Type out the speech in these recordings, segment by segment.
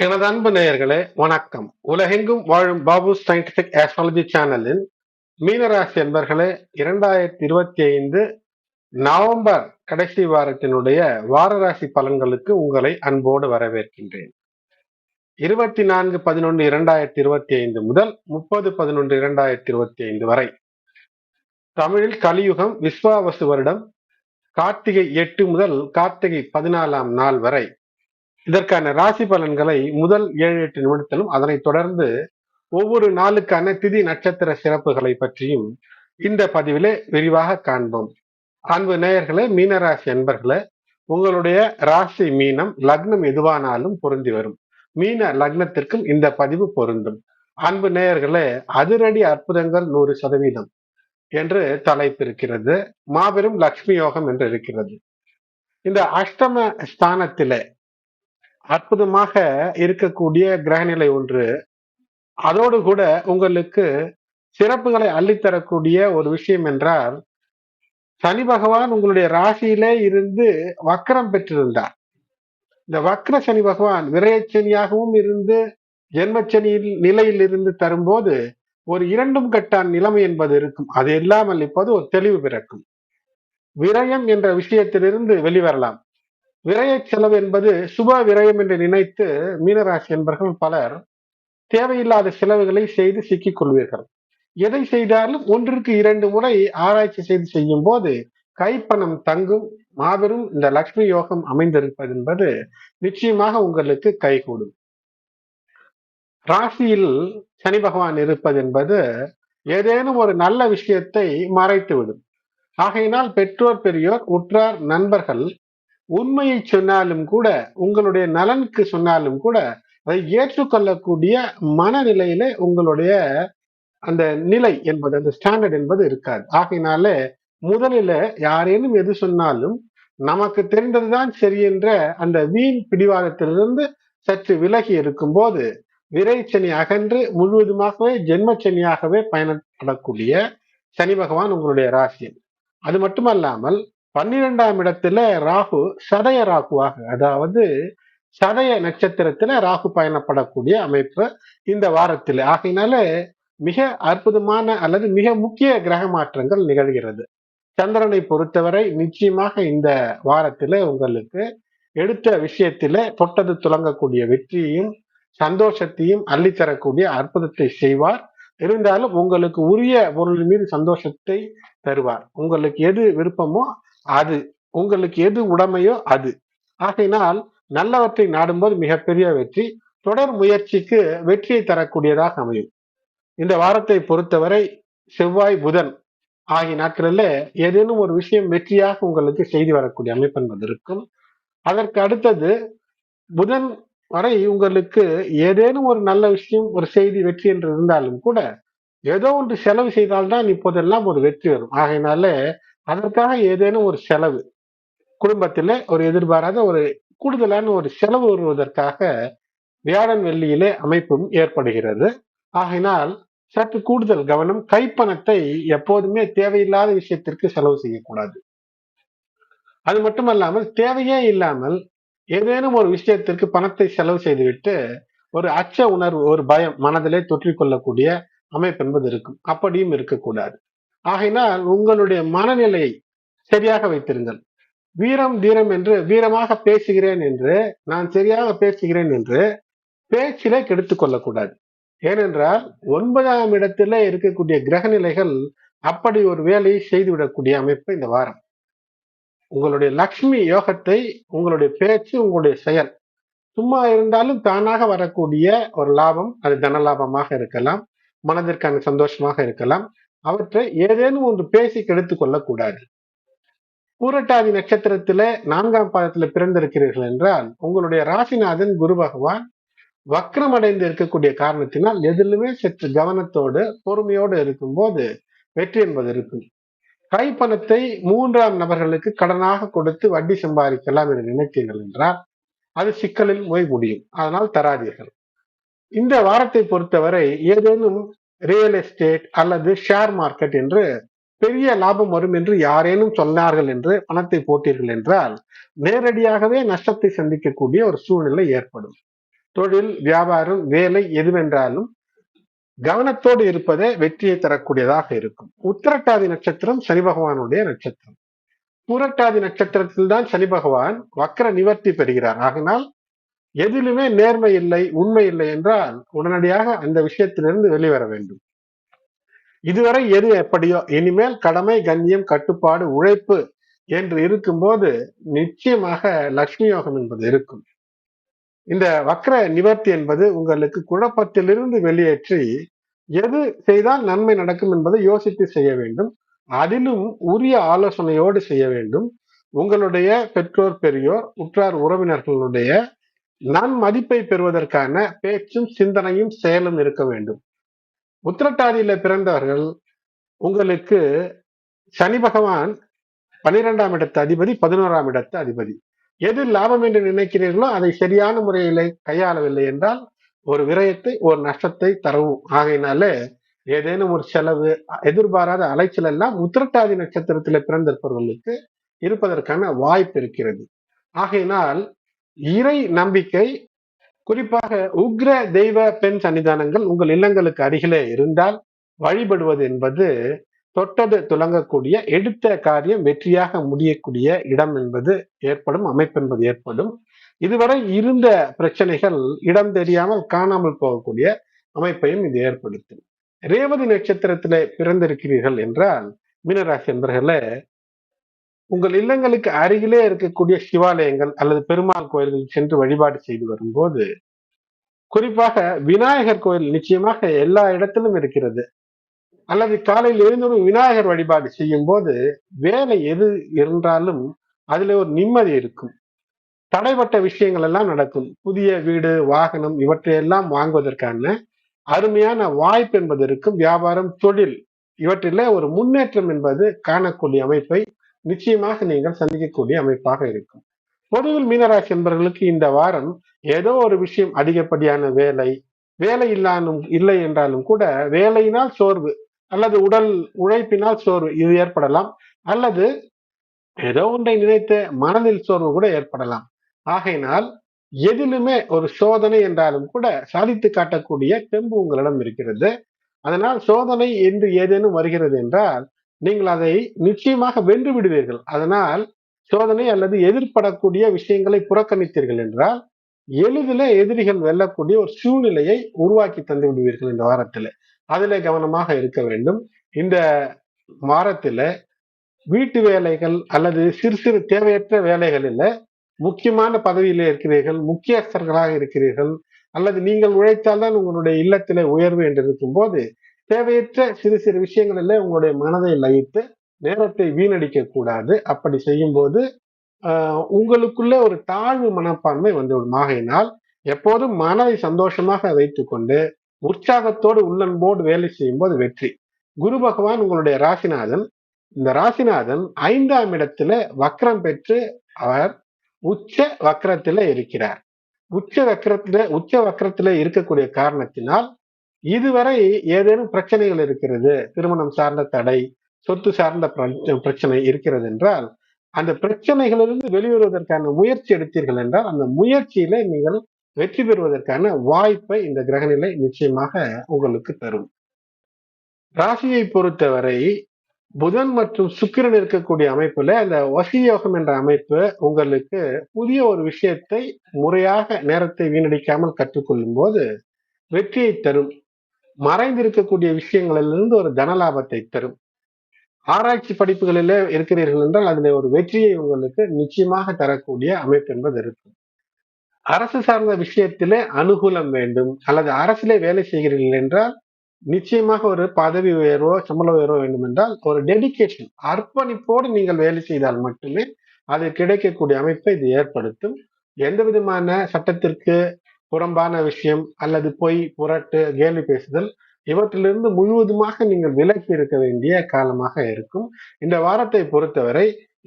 எனது அன்பு நேயர்களே வணக்கம். உலகெங்கும் வாழும் பாபு சயின்டிபிக் ஆஸ்ட்ராலஜி சேனலின் மீனராசி என்பர்களே இரண்டாயிரத்தி இருபத்தி ஐந்து நவம்பர் கடைசி வாரத்தினுடைய வாரராசி பலன்களுக்கு உங்களை அன்போடு வரவேற்கின்றேன். இருபத்தி நான்கு பதினொன்று இரண்டாயிரத்தி இருபத்தி ஐந்து முதல் முப்பது பதினொன்று இரண்டாயிரத்தி இருபத்தி ஐந்து வரை. தமிழில் கலியுகம் விஸ்வாவசு வருடம் கார்த்திகை எட்டு முதல் கார்த்திகை பதினாலாம் நாள் வரை. இதற்கான ராசி பலன்களை முதல் ஏழு எட்டு நிமிடத்திலும் அதனைத் தொடர்ந்து ஒவ்வொரு நாளுக்கான திதி நட்சத்திர சிறப்புகளை பற்றியும் இந்த பதிவிலே விரிவாக காண்போம். அன்பு நேயர்களே மீனராசி அன்பர்களே உங்களுடைய ராசி மீனம் லக்னம் எதுவானாலும் பொருந்தி வரும். மீன லக்னத்திற்கும் இந்த பதிவு பொருந்தும். அன்பு நேயர்களே அதிரடி அற்புதங்கள் நூறு சதவீதம் என்று தலைப்பு இருக்கிறது மாபெரும் லக்ஷ்மி யோகம் என்று இருக்கிறது. இந்த அஷ்டம ஸ்தானத்திலே அற்புதமாக இருக்கக்கூடிய கிரகநிலை ஒன்று. அதோடு கூட உங்களுக்கு சிறப்புகளை அள்ளித்தரக்கூடிய ஒரு விஷயம் என்றால் சனி பகவான் உங்களுடைய ராசியிலே இருந்து வக்கரம் பெற்றிருந்தார். இந்த வக்ர சனி பகவான் விரயச்சனியாகவும் இருந்து ஜென்மச்சனியில் நிலையில் இருந்து தரும்போது ஒரு இரண்டும் கட்டான் நிலைமை என்பது இருக்கும். அது இல்லாமல் இப்போது ஒரு தெளிவு பிறக்கும். விரயம் என்ற விஷயத்திலிருந்து வெளிவரலாம். விரய செலவு என்பது சுப விரயம் என்று நினைத்து மீனராசி என்பர்கள் பலர் தேவையில்லாத செலவுகளை செய்து சிக்கிக் கொள்வீர்கள். எதை செய்தாலும் ஒன்றிற்கு இரண்டு முறை ஆராய்ச்சி செய்து செய்யும் போது கைப்பணம் தங்கும் மாபெரும் இந்த லக்ஷ்மி யோகம் அமைந்திருப்பது என்பது நிச்சயமாக உங்களுக்கு கைகூடும். ராசியில் சனி பகவான் இருப்பது என்பது ஏதேனும் ஒரு நல்ல விஷயத்தை மறைத்துவிடும். ஆகையினால் பெற்றோர் பெரியோர் உற்றார் நண்பர்கள் உண்மையை சொன்னாலும் கூட உங்களுடைய நலனுக்கு சொன்னாலும் கூட அதை ஏற்றுக்கொள்ளக்கூடிய மனநிலையில உங்களுடைய அந்த நிலை என்பது அந்த ஸ்டாண்டர்ட் என்பது இருக்காது. ஆகையினால முதலில யாரேனும் எது சொன்னாலும் நமக்கு தெரிந்ததுதான் சரி என்ற அந்த வீண் பிடிவாதத்திலிருந்து சற்று விலகி இருக்கும்போது விரைச்சனி அகன்று முழுவதுமாகவே ஜென்மச்சனியாகவே பயணப்படக்கூடிய சனி பகவான் உங்களுடைய ராசி. அது மட்டுமல்லாமல் பன்னிரெண்டாம் இடத்துல ராகு சதய ராகுவாக அதாவது சதய நட்சத்திரத்துல ராகு பயணப்படக்கூடிய அமைப்பு இந்த வாரத்தில். ஆகையினால மிக அற்புதமான அல்லது மிக முக்கிய கிரக மாற்றங்கள் நிகழ்கிறது. சந்திரனை பொறுத்தவரை நிச்சயமாக இந்த வாரத்துல உங்களுக்கு எடுத்த விஷயத்தில தொட்டது துளங்கக்கூடிய வெற்றியையும் சந்தோஷத்தையும் அள்ளித்தரக்கூடிய அற்புதத்தை செய்வார். இருந்தாலும் உங்களுக்கு உரிய பொருள் மீது சந்தோஷத்தை தருவார். உங்களுக்கு எது விருப்பமோ அது. உங்களுக்கு எது உடமையோ அது. ஆகையினால் நல்லவற்றை நாடும்போது மிகப்பெரிய வெற்றி தொடர் முயற்சிக்கு வெற்றியை தரக்கூடியதாக அமையும். இந்த வாரத்தை பொறுத்தவரை செவ்வாய் புதன் ஆகிய நாட்களில் ஏதேனும் ஒரு விஷயம் வெற்றியாக உங்களுக்கு செய்தி வரக்கூடிய அமைப்பு என்பது இருக்கும். அதற்கு அடுத்தது புதன் வரை உங்களுக்கு ஏதேனும் ஒரு நல்ல விஷயம் ஒரு செய்தி வெற்றி என்று இருந்தாலும் கூட ஏதோ ஒன்று செலவு செய்தால்தான் இப்போதெல்லாம் ஒரு வெற்றி வரும். ஆகையினால அதற்காக ஏதேனும் ஒரு செலவு குடும்பத்தில் ஒரு எதிர்பாராத ஒரு கூடுதலான ஒரு செலவு வருவதற்காக வியாழன் வெள்ளியிலே அமைப்பும் ஏற்படுகிறது. ஆகினால் சற்று கூடுதல் கவனம் கைப்பணத்தை எப்போதுமே தேவையில்லாத விஷயத்திற்கு செலவு செய்யக்கூடாது. அது மட்டுமல்லாமல் தேவையே இல்லாமல் ஏதேனும் ஒரு விஷயத்திற்கு பணத்தை செலவு செய்துவிட்டு ஒரு அச்ச உணர்வு ஒரு பயம் மனதிலே தொற்றிக்கொள்ளக்கூடிய அமைப்பு என்பது இருக்கும். அப்படியும் இருக்கக்கூடாது. ஆகையினால் உங்களுடைய மனநிலையை சரியாக வைத்திருங்கள். வீரம் தீரம் என்று வீரமாக பேசுகிறேன் என்று நான் சரியாக பேசுகிறேன் என்று பேச்சிலே கெடுத்துக் கொள்ளக்கூடாது. ஏனென்றால் ஒன்பதாம் இடத்துல இருக்கக்கூடிய கிரக நிலைகள் அப்படி ஒரு வேலையை செய்துவிடக்கூடிய அமைப்பு இந்த வாரம். உங்களுடைய லக்ஷ்மி யோகத்தை உங்களுடைய பேச்சு உங்களுடைய செயல். சும்மா இருந்தாலும் தானாக வரக்கூடிய ஒரு லாபம் அது தன லாபமாக இருக்கலாம் மனதிற்கான சந்தோஷமாக இருக்கலாம். அவற்றை ஏதேனும் ஒன்று பேசி கெடுத்துக் கொள்ளக்கூடாது. பூரட்டாதி நட்சத்திரத்தில நான்காம் பாதத்துல பிறந்திருக்கிறீர்கள் என்றால் உங்களுடைய ராசிநாதன் குரு பகவான் வக்ரம் அடைந்து இருக்கக்கூடிய காரணத்தினால் எதிலுமே சற்று கவனத்தோடு பொறுமையோடு இருக்கும்போது வெற்றி என்பது இருக்கும். கைப்பணத்தை மூன்றாம் நபர்களுக்கு கடனாக கொடுத்து வட்டி சம்பாதிக்கலாம் என்று நினைத்தீர்கள் என்றால் அது சிக்கலில் போய் முடியும். அதனால் தராதீர்கள். இந்த வாரத்தை பொறுத்தவரை ஏதேனும் ரியல் எஸ்டேட் அல்லது ஷேர் மார்க்கெட் என்று பெரிய லாபம் வரும் என்று யாரேனும் சொன்னார்கள் என்று பணத்தை போட்டீர்கள் என்றால் நேரடியாகவே நஷ்டத்தை சந்திக்கக்கூடிய ஒரு சூழ்நிலை ஏற்படும். தொழில் வியாபாரம் வேலை எதுவென்றாலும் கவனத்தோடு இருப்பதே வெற்றியை தரக்கூடியதாக இருக்கும். உத்திரட்டாதி நட்சத்திரம் சனி பகவானுடைய நட்சத்திரம். புரட்டாதி நட்சத்திரத்தில் தான் சனி பகவான் வக்கர நிவர்த்தி பெறுகிறார். ஆகினால் எதிலுமே நேர்மை இல்லை உண்மை இல்லை என்றால் உடனடியாக அந்த விஷயத்திலிருந்து வெளிவர வேண்டும். இதுவரை எது எப்படியோ இனிமேல் கடமை கண்ணியம் கட்டுப்பாடு உழைப்பு என்று இருக்கும்போது நிச்சயமாக லக்ஷ்மி யோகம் என்பது இருக்கும். இந்த வக்ர நிவர்த்தி என்பது உங்களுக்கு குழப்பத்திலிருந்து வெளியேற்றி எது செய்தால் நன்மை நடக்கும் என்பதை யோசித்து செய்ய வேண்டும். அதிலும் உரிய ஆலோசனையோடு செய்ய வேண்டும். உங்களுடைய பெற்றோர் பெரியோர் உற்றார் உறவினர்களுடைய நன்மதிப்பை பெறுவதற்கான பேச்சும் சிந்தனையும் செயலும் இருக்க வேண்டும். உத்திரட்டாதியில பிறந்தவர்கள் உங்களுக்கு சனி பகவான் பனிரெண்டாம் இடத்து அதிபதி பதினோராம் இடத்து அதிபதி. எது லாபம் என்று நினைக்கிறீர்களோ அதை சரியான முறையில் கையாளவில்லை என்றால் ஒரு விரயத்தை ஒரு நஷ்டத்தை தரவும். ஆகையினாலே ஏதேனும் ஒரு செலவு எதிர்பாராத அலைச்சல் எல்லாம் உத்திரட்டாதி நட்சத்திரத்தில் பிறந்திருப்பவர்களுக்கு இருப்பதற்கான வாய்ப்பு இருக்கிறது. ஆகையினால் இறை நம்பிக்கை குறிப்பாக உக்ர தெய்வ பெண் சன்னிதானங்கள் உங்கள் இல்லங்களுக்கு அருகிலே இருந்தால் வழிபடுவது என்பது தொட்டது துலங்கக்கூடிய எடுத்த காரியம் வெற்றியாக முடியக்கூடிய இடம் என்பது ஏற்படும் அமைப்பு என்பது ஏற்படும். இதுவரை இருந்த பிரச்சனைகள் இடம் தெரியாமல் காணாமல் போகக்கூடிய அமைப்பையும் இது ஏற்படுத்தும். ரேவதி நட்சத்திரத்திலே பிறந்திருக்கிறீர்கள் என்றால் மீனராசி என்பர்களே உங்கள் இல்லங்களுக்கு அருகிலே இருக்கக்கூடிய சிவாலயங்கள் அல்லது பெருமாள் கோயில்கள் சென்று வழிபாடு செய்து வரும்போது குறிப்பாக விநாயகர் கோயில் நிச்சயமாக எல்லா இடத்திலும் இருக்கிறது. அல்லது காலையில் எழுந்ததும் விநாயகர் வழிபாடு செய்யும் போது வேலை எது இருந்தாலும் அதுல ஒரு நிம்மதி இருக்கும். தடைப்பட்ட விஷயங்கள் எல்லாம் நடக்கும். புதிய வீடு வாகனம் இவற்றையெல்லாம் வாங்குவதற்கான அருமையான வாய்ப்பு என்பது இருக்கும். வியாபாரம் தொழில் இவற்றில ஒரு முன்னேற்றம் என்பது காணக்கூடிய அமைப்பை நிச்சயமாக நீங்கள் சந்திக்கக்கூடிய அமைப்பாக இருக்கும். பொதுவில் மீனராசி என்பவர்களுக்கு இந்த வாரம் ஏதோ ஒரு விஷயம் அதிகப்படியான வேலை வேலை இல்லாலும் இல்லை என்றாலும் கூட வேலையினால் சோர்வு அல்லது உடல் உழைப்பினால் சோர்வு இது ஏற்படலாம். அல்லது ஏதோ ஒன்றை நினைத்த மனதில் சோர்வு கூட ஏற்படலாம். ஆகையினால் எதிலுமே ஒரு சோதனை என்றாலும் கூட சாதித்து காட்டக்கூடிய தெம்பு உங்களிடம் இருக்கிறது. அதனால் சோதனை என்று ஏதேனும் வருகிறது என்றால் நீங்கள் அதை நிச்சயமாக வென்று விடுவீர்கள். அதனால் சோதனை அல்லது எதிர்படக்கூடிய விஷயங்களை புறக்கணித்தீர்கள் என்றால் எளிதில எதிரிகள் வெல்லக்கூடிய ஒரு சூழ்நிலையை உருவாக்கி தந்து விடுவீர்கள் இந்த வாரத்தில். அதில் கவனமாக இருக்க வேண்டும். இந்த வாரத்தில் வீட்டு வேலைகள் அல்லது சிறு சிறு தேவையற்ற வேலைகளில் முக்கியமான பதவியில் இருக்கிறீர்கள் முக்கியஸ்தர்களாக இருக்கிறீர்கள் அல்லது நீங்கள் உழைத்தால்தான் உங்களுடைய இல்லத்திலே உயர்வு என்று இருக்கும்போது தேவையற்ற சிறு சிறு விஷயங்களில் உங்களுடைய மனதை லயித்து நேரத்தை வீணடிக்க கூடாது. அப்படி செய்யும்போது உங்களுக்குள்ள ஒரு தாழ்வு மனப்பான்மை வந்துவிடும். ஆகையினால் எப்போதும் மனதை சந்தோஷமாக வைத்துக்கொண்டு உற்சாகத்தோடு உள்ளன்போடு வேலை செய்யும் போது வெற்றி. குரு பகவான் உங்களுடைய ராசிநாதன் இந்த ராசிநாதன் ஐந்தாம் இடத்துல வக்ரம் பெற்று அவர் உச்ச வக்கரத்துல இருக்கிறார். உச்ச வக்கரத்துல உச்ச வக்கரத்துல இருக்கக்கூடிய காரணத்தினால் இதுவரை ஏதேனும் பிரச்சனைகள் இருக்கிறது திருமணம் சார்ந்த தடை சொத்து சார்ந்த பிரச்சனை இருக்கிறது என்றால் அந்த பிரச்சனைகளிலிருந்து வெளிவருவதற்கான முயற்சி எடுத்தீர்கள் என்றால் அந்த முயற்சியில நீங்கள் வெற்றி பெறுவதற்கான வாய்ப்பை இந்த கிரகநிலை நிச்சயமாக உங்களுக்கு தரும். ராசியை பொறுத்தவரை புதன் மற்றும் சுக்கிரன் இருக்கக்கூடிய அமைப்புல அந்த வசி யோகம் என்ற அமைப்பு உங்களுக்கு புதிய ஒரு விஷயத்தை முறையாக நேரத்தை வீணடிக்காமல் கற்றுக்கொள்ளும் போது வெற்றியை தரும். மறைந்திருக்கக்கூடிய விஷயங்களிலிருந்து ஒரு தனலாபத்தை தரும். ஆராய்ச்சி படிப்புகளில் இருக்கிறீர்கள் என்றால் அதில் ஒரு வெற்றியை உங்களுக்கு நிச்சயமாக தரக்கூடிய அமைப்பு என்பது இருக்கும். அரசு சார்ந்த விஷயத்திலே அனுகூலம் வேண்டும். அல்லது அரசிலே வேலை செய்கிறீர்கள் என்றால் நிச்சயமாக ஒரு பதவி உயர்வோ சம்பள உயர்வோ வேண்டும் என்றால் ஒரு டெடிக்கேஷன் அர்ப்பணிப்போடு நீங்கள் வேலை செய்தால் மட்டுமே அது கிடைக்கக்கூடிய அமைப்பை இது ஏற்படுத்தும். எந்த விதமான சட்டத்திற்கு புறம்பான விஷயம் அல்லது பொய் புரட்டு கேலி பேசுதல் இவற்றிலிருந்து முழுவதுமாக நீங்கள் விலக்கி இருக்க வேண்டிய காலமாக இருக்கும். இந்த வாரத்தை பொறுத்தவரை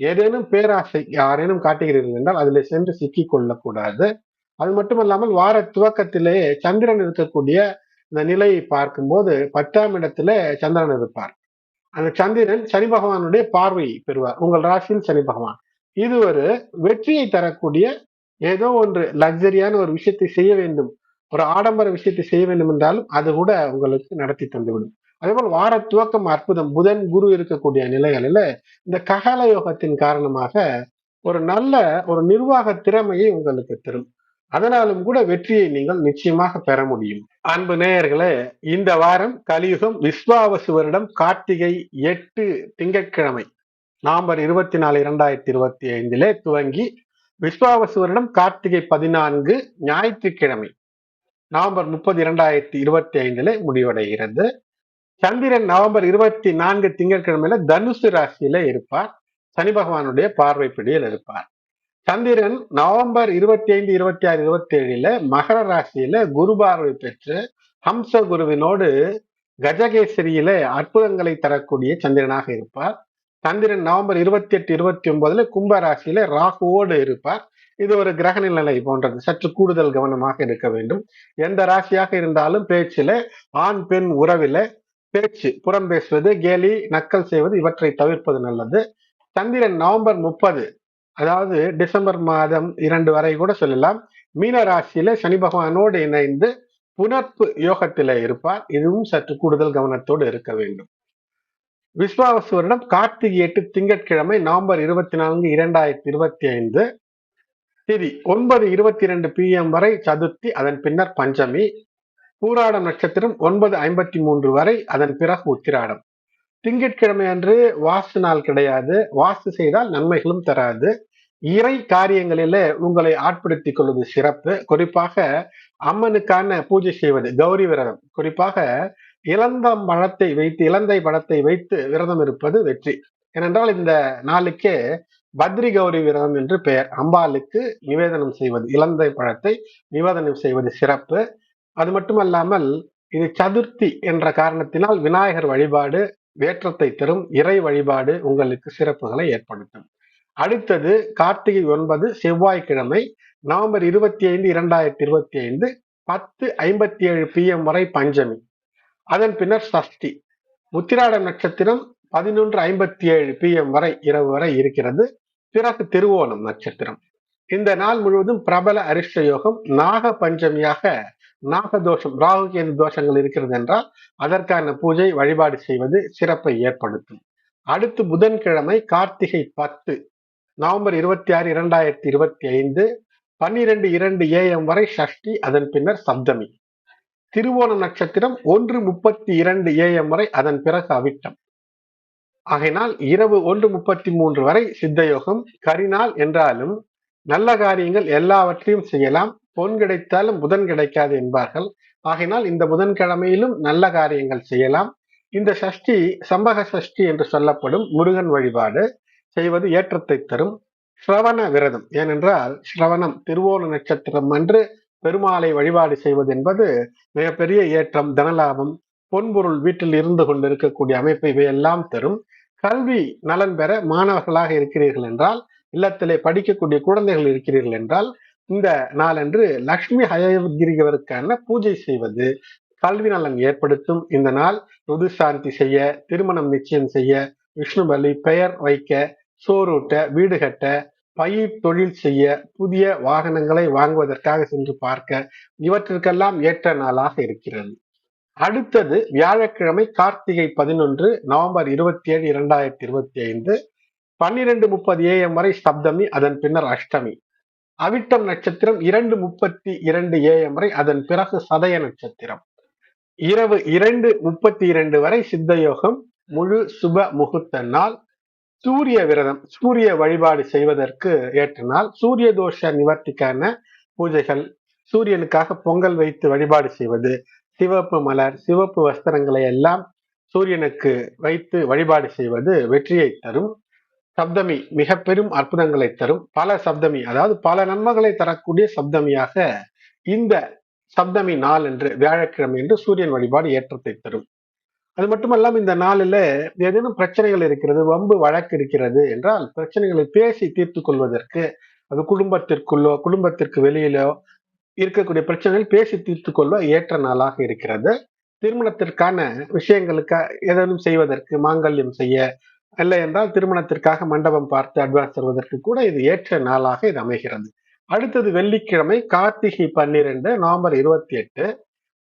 ஏதேனும் பேராசை யாரேனும் காட்டுகிறீர்கள் என்றால் அதில் சென்று சிக்கிக் கொள்ளக்கூடாது. அது மட்டுமல்லாமல் வார துவக்கத்திலேயே சந்திரன் இருக்கக்கூடிய இந்த நிலையை பார்க்கும்போது பத்தாம் இடத்துல சந்திரன் இருப்பார். அந்த சந்திரன் சனி பகவானுடைய பார்வை பெறுவார். உங்கள் ராசியில் சனி பகவான். இது ஒரு வெற்றியை தரக்கூடிய ஏதோ ஒன்று லக்ஸரியான ஒரு விஷயத்தை செய்ய வேண்டும். ஒரு ஆடம்பர விஷயத்தை செய்ய வேண்டும் என்றாலும் அது கூட உங்களுக்கு நடத்தி தந்துவிடும். அதே போல் வார துவக்கம் அற்புதம். புதன் குரு இருக்கக்கூடிய நிலைகளில் இந்த ககல யோகத்தின் காரணமாக ஒரு நல்ல ஒரு நிர்வாக திறமையை உங்களுக்கு தரும். அதனாலும் கூட வெற்றியை நீங்கள் நிச்சயமாக பெற முடியும். அன்பு நேயர்களே இந்த வாரம் கலியுகம் விஸ்வாவசு வருடம் கார்த்திகை எட்டு திங்கட்கிழமை. நவம்பர் இருபத்தி நாலு இரண்டாயிரத்தி இருபத்தி ஐந்திலே துவங்கி விஸ்வாவசு வருடம் கார்த்திகை பதினான்கு ஞாயிற்றுக்கிழமை நவம்பர் முப்பது இரண்டாயிரத்தி இருபத்தி ஐந்துல முடிவடைகிறது. சந்திரன் நவம்பர் இருபத்தி நான்கு திங்கட்கிழமையில தனுசு ராசியில இருப்பார். சனி பகவானுடைய பார்வை பிடியில் இருப்பார். சந்திரன் நவம்பர் இருபத்தி ஐந்து இருபத்தி ஆறு இருபத்தி ஏழுல மகர ராசியில குரு பார்வை பெற்று ஹம்ச குருவினோடு கஜகேசரியில அற்புதங்களை தரக்கூடிய சந்திரனாக இருப்பார். சந்திரன் நவம்பர் இருபத்தி எட்டு இருபத்தி ஒன்பதுல கும்ப ராசியில ராகுவோடு இருப்பார். இது ஒரு கிரக நிலை போன்றது. சற்று கூடுதல் கவனமாக இருக்க வேண்டும். எந்த ராசியாக இருந்தாலும் பேச்சில ஆண் பெண் உறவில பேச்சு புறம் பேசுவது கேலி நக்கல் செய்வது இவற்றை தவிர்ப்பது நல்லது. சந்திரன் நவம்பர் முப்பது அதாவது டிசம்பர் மாதம் இரண்டு வரை கூட சொல்லலாம். மீன ராசியில சனி பகவானோடு இணைந்து புனர்ப்பு யோகத்தில இருப்பார். இதுவும் சற்று கூடுதல் கவனத்தோடு இருக்க வேண்டும். விஸ்வாவசு வருடம் கார்த்திகை எட்டு திங்கட்கிழமை நவம்பர் இருபத்தி நான்கு இரண்டாயிரத்தி இருபத்தி ஐந்து திதி ஒன்பது இருபத்தி இரண்டு பிஎம் வரை சதுர்த்தி அதன் பின்னர் பஞ்சமி பூராடம் நட்சத்திரம் ஒன்பது ஐம்பத்தி மூன்று வரை அதன் பிறகு உத்திராடம். திங்கட்கிழமை அன்று வாஸ்து நாள் கிடையாது. வாஸ்து செய்தால் நன்மைகளும் தராது. இறை காரியங்களில உங்களை ஆட்படுத்திக் கொள்வது சிறப்பு. குறிப்பாக அம்மனுக்கான பூஜை செய்வது கௌரி விரதம். குறிப்பாக இளந்தம் பழத்தை வைத்து இலந்தை பழத்தை வைத்து விரதம் இருப்பது வெற்றி. ஏனென்றால் இந்த நாளுக்கே பத்ரி கௌரி விரதம் என்று பெயர். அம்பாளுக்கு நிவேதனம் செய்வது இலந்தை பழத்தை நிவேதனம் செய்வது சிறப்பு. அது மட்டுமல்லாமல் இது சதுர்த்தி என்ற காரணத்தினால் விநாயகர் வழிபாடு வேற்றத்தை தரும் இறை வழிபாடு உங்களுக்கு சிறப்புகளை ஏற்படுத்தும். அடுத்தது கார்த்திகை ஒன்பது செவ்வாய்க்கிழமை நவம்பர் இருபத்தி ஐந்து இரண்டாயிரத்தி இருபத்தி ஐந்து பத்து ஐம்பத்தி ஏழு பிஎம் வரை பஞ்சமி. அதன் பின்னர் சஷ்டி. முத்திராட நட்சத்திரம் பதினொன்று ஐம்பத்தி ஏழு பிஎம் வரை இரவு வரை இருக்கிறது. பிறகு திருவோணம் நட்சத்திரம். இந்த நாள் முழுவதும் பிரபல அரிஷ்ட யோகம் நாக பஞ்சமியாக நாகதோஷம் ராகு கேது தோஷங்கள் இருக்கிறது என்றால் அதற்கான பூஜை வழிபாடு செய்வது சிறப்பை ஏற்படுத்தும். அடுத்து புதன்கிழமை கார்த்திகை பத்து நவம்பர் இருபத்தி ஆறு இரண்டாயிரத்தி இருபத்தி ஐந்து பன்னிரெண்டு இரண்டு ஏஎம் வரை சஷ்டி அதன் பின்னர் சப்தமி. திருவோண நட்சத்திரம் ஒன்று முப்பத்தி இரண்டு ஏஎம் வரை அதன் பிறகு அவிட்டம். ஆகையினால் இரவு ஒன்று முப்பத்தி மூன்று வரை சித்தயோகம் கரிநாள் என்றாலும் நல்ல காரியங்கள் எல்லாவற்றையும் செய்யலாம். பொன் கிடைத்தாலும் புதன் கிடைக்காது என்பார்கள். ஆகையினால் இந்த புதன்கிழமையிலும் நல்ல காரியங்கள் செய்யலாம். இந்த சஷ்டி சம்பக சஷ்டி என்று சொல்லப்படும் முருகன் வழிபாடு செய்வது ஏற்றத்தை தரும். ஸ்ரவண விரதம். ஏனென்றால் ஸ்ரவணம் திருவோண நட்சத்திரம் அன்று பெருமாளை வழிபாடு செய்வது என்பது மிகப்பெரிய ஏற்றம் தனலாபம் பொன்பொருள் வீட்டில் இருந்து கொண்டு இருக்கக்கூடிய அமைப்பு இவையெல்லாம் தரும். கல்வி நலன் பெற மாணவர்களாக இருக்கிறீர்கள் என்றால் இல்லத்திலே படிக்கக்கூடிய குழந்தைகள் இருக்கிறீர்கள் என்றால் இந்த நாளன்று லக்ஷ்மி ஹயகிரிகவருக்கான பூஜை செய்வது கல்வி நலன் ஏற்படுத்தும். இந்த நாள் ருதுசாந்தி செய்ய திருமணம் நிச்சயம் செய்ய விஷ்ணு பலி பெயர் வைக்க சோறூட்ட வீடு கட்ட பயிர் தொழில் செய்ய புதிய வாகனங்களை வாங்குவதற்காக சென்று பார்க்க இவற்றிற்கெல்லாம் ஏற்ற நாளாக இருக்கிறது. அடுத்தது வியாழக்கிழமை கார்த்திகை பதினொன்று நவம்பர் இருபத்தி ஏழு இரண்டாயிரத்தி இருபத்தி ஐந்து பன்னிரண்டு முப்பது ஏஎம் வரை சப்தமி அதன் பின்னர் அஷ்டமி. அவிட்டம் நட்சத்திரம் இரண்டு முப்பத்தி இரண்டு ஏஎம் வரை அதன் பிறகு சதய நட்சத்திரம். இரவு இரண்டு முப்பத்தி இரண்டு வரை சித்தயோகம் முழு சுப முகூர்த்த நாள் சூரிய விரதம் சூரிய வழிபாடு செய்வதற்கு ஏற்ற நாள் சூரிய தோஷ நிவர்த்திக்கான பூஜைகள் சூரியனுக்காக பொங்கல் வைத்து வழிபாடு செய்வது சிவப்பு மலர் சிவப்பு வஸ்திரங்களை எல்லாம் சூரியனுக்கு வைத்து வழிபாடு செய்வது வெற்றியை தரும். சப்தமி மிக பெரும் அற்புதங்களை தரும். பல சப்தமி அதாவது பல நன்மைகளை தரக்கூடிய சப்தமியாக இந்த சப்தமி நாள் என்று வியாழக்கிழமை என்று சூரியன் வழிபாடு ஏற்றத்தை தரும். அது மட்டுமல்லாம இந்த நாளில் ஏதேனும் பிரச்சனைகள் இருக்கிறது வம்பு வழக்கு இருக்கிறது என்றால் பிரச்சனைகளை பேசி தீர்த்து கொள்வதற்கு அது குடும்பத்திற்குள்ளோ குடும்பத்திற்கு வெளியிலோ இருக்கக்கூடிய பிரச்சனைகள் பேசி தீர்த்து கொள்ள ஏற்ற நாளாக இருக்கிறது. திருமணத்திற்கான விஷயங்களுக்கு ஏதேனும் செய்வதற்கு மாங்கல்யம் செய்ய இல்லை என்றால் திருமணத்திற்காக மண்டபம் பார்த்து அட்வான்ஸ் தருவதற்கு கூட இது ஏற்ற நாளாக இது அமைகிறது. அடுத்தது வெள்ளிக்கிழமை கார்த்திகை பன்னிரெண்டு நவம்பர் இருபத்தி எட்டு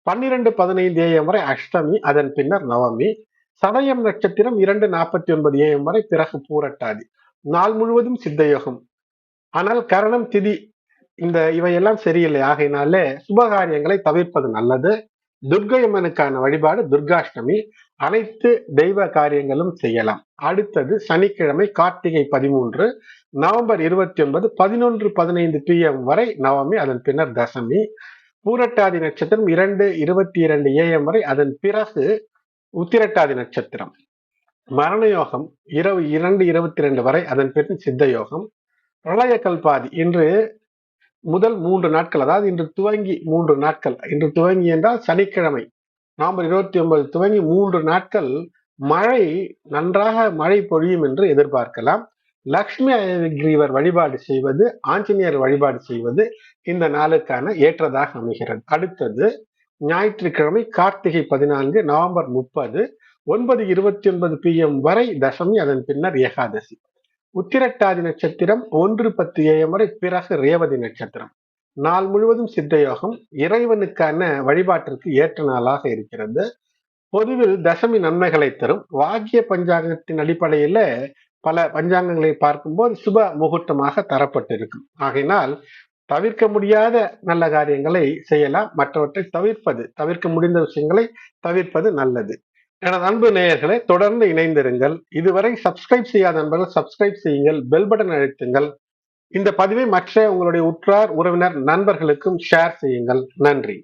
பன்னிரண்டு பதினைந்து ஏஎம் வரை அஷ்டமி அதன் பின்னர் நவமி சதயம் நட்சத்திரம் இரண்டு நாற்பத்தி ஒன்பது ஏஎம் வரை பிறகு பூரட்டாதி. நாள் முழுவதும் சித்தயோகம். ஆனால் கரணம் திதி இந்த இவையெல்லாம் சரியில்லை. ஆகையினாலே சுபகாரியங்களை தவிர்ப்பது நல்லது. துர்கையம்மனுக்கான வழிபாடு துர்காஷ்டமி. அனைத்து தெய்வ காரியங்களும் செய்யலாம். அடுத்தது சனிக்கிழமை கார்த்திகை பதிமூன்று நவம்பர் இருபத்தி ஒன்பது பதினொன்று பதினைந்து பிஎம் வரை நவமி அதன் பின்னர் தசமி. பூரட்டாதி நட்சத்திரம் இரண்டு இருபத்தி இரண்டு ஏஎம் வரை அதன் பிறகு உத்திரட்டாதி நட்சத்திரம். மரண யோகம் இரவு இரண்டு இருபத்தி ரெண்டு வரை அதன் பிறகு சித்த யோகம் பிரளய கல்பாதி இன்று முதல் மூன்று நாட்கள் அதாவது இன்று துவங்கி மூன்று நாட்கள். இன்று துவங்கி என்றால் சனிக்கிழமை. நவம்பர் இருபத்தி ஒன்பது துவங்கி மூன்று நாட்கள் மழை நன்றாக மழை பொழியும் என்று எதிர்பார்க்கலாம். லக்ஷ்மி கிரீவர் வழிபாடு செய்வது ஆஞ்சநேயர் வழிபாடு செய்வது இந்த நாளுக்கான ஏற்றதாக அமைகிறது. அடுத்தது ஞாயிற்றுக்கிழமை கார்த்திகை பதினான்கு நவம்பர் முப்பது ஒன்பது இருபத்தி ஒன்பது பி எம் வரை தசமி அதன் பின்னர் ஏகாதசி. உத்திரட்டாதி நட்சத்திரம் ஒன்று பத்து ஏஎம் வரை பிறகு ரேவதி நட்சத்திரம். நாள் முழுவதும் சித்தயோகம் இறைவனுக்கான வழிபாட்டிற்கு ஏற்ற நாளாக இருக்கிறது. பொதுவில் தசமி நன்மைகளை தரும். வாக்கிய பஞ்சாங்கத்தின் அடிப்படையில பல பஞ்சாங்கங்களை பார்க்கும்போது சுப முகூர்த்தமாக தரப்பட்டிருக்கும். ஆகையினால் தவிர்க்க முடியாத நல்ல காரியங்களை செய்யலாம். மற்றவற்றை தவிர்ப்பது தவிர்க்க முடிந்த விஷயங்களை தவிர்ப்பது நல்லது. எனது அன்பு நேயர்களை தொடர்ந்து இணைந்திருங்கள். இதுவரை சப்ஸ்கிரைப் செய்யாத நண்பர்கள் சப்ஸ்கிரைப் செய்யுங்கள். பெல் பட்டன் அழுத்துங்கள். இந்த பதிவை மற்ற உங்களுடைய உற்றார் உறவினர் நண்பர்களுக்கும் ஷேர் செய்யுங்கள். நன்றி.